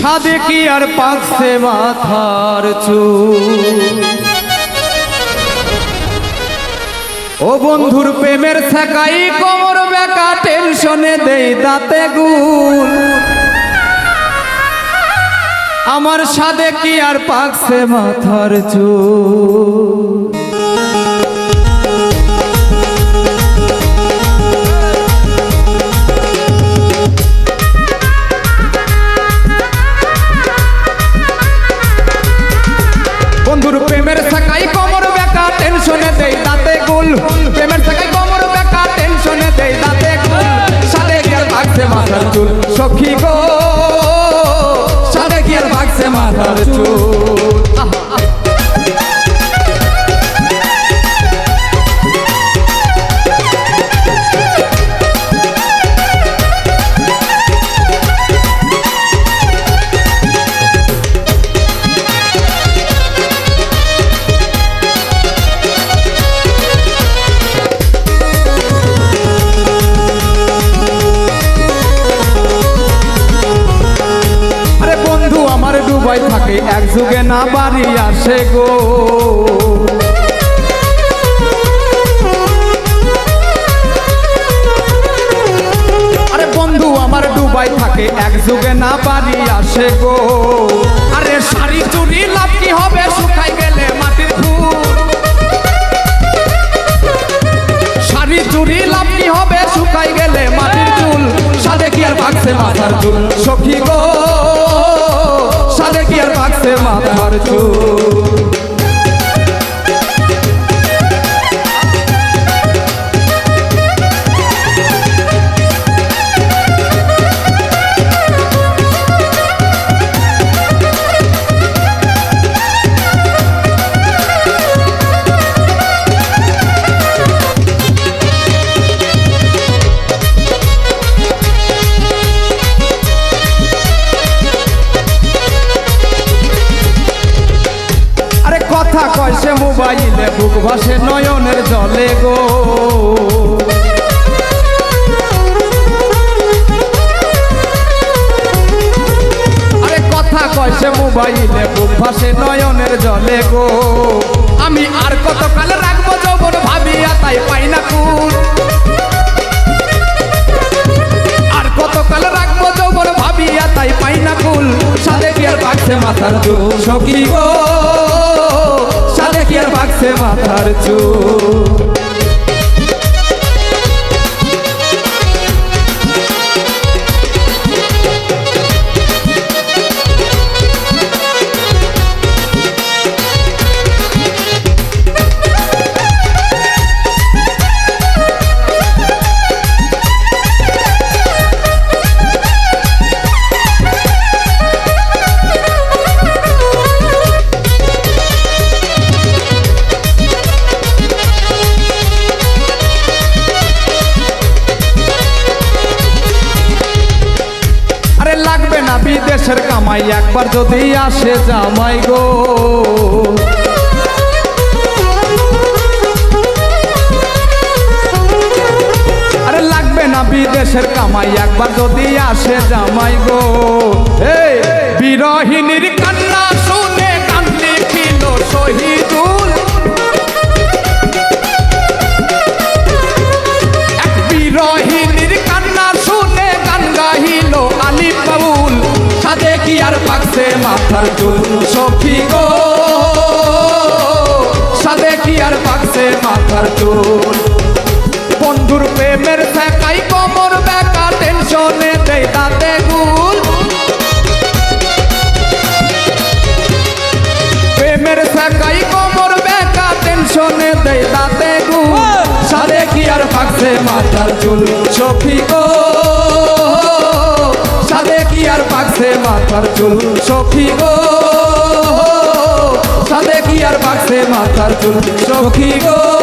সাদে কি আর পাকছে মাথার চুল? ও বন্ধুর প্রেমের ছেকাই কোমর বেকা, টেনশনে দেই দাঁতে গুল। আমার সাদে কি আর পাকছে মাথার চুল? থাকাই কোমর বেকা টেনশনে দেই এক যুগে না বাড়ি আসে গো। আরে বন্ধু, আমার ডুবাই থাকে, এক যুগে না বাড়ি আসে গো। আরে শাড়ি চুরি লাভ কি হবে? শুকাই গেলে মাটির ফুল শাড়ি চুরি লাভ কি হবে? শুকাই গেলে মাটির চুল। সাদে কি আর ভাগছে মাথার চুল? সখী গো। আর ভাগছে ভাসে নয়নের জলে গো। আরে কথা কয় সে মোবাইলে, বুক ভাসে নয়নের জলে গো। আমি আর কত কাল রাখব যৌবন ভাবিয়া, তাই পাই না কুল আর কত কাল রাখব যৌবন ভাবিয়া, তাই পাই না কুল সাদে কি আর বাগছে মাথার চুল সখী গো। আর মাথার চুল। কামাই একবার যদি আসে জামাই গো। আরে লাগবে না বিদেশের কামাই, একবার যদি আসে জামাই গো। এই চুল সখী গো? সাদে কি আর পাকছে মাথার বন্ধুর প্রেমের ফেকাই কমর বেকা টেনশনে দেয় তাতে গুল। প্রেমের ফেকাই বেকা টেনশনে দেয় তাতে গুল। সাদে কি আর পাকছে মাথার চুল? সখী গো? আর পাকছে মাথার চুল সখী গো। সাদে কি আর পাকছে মাথার চুল সখী গো?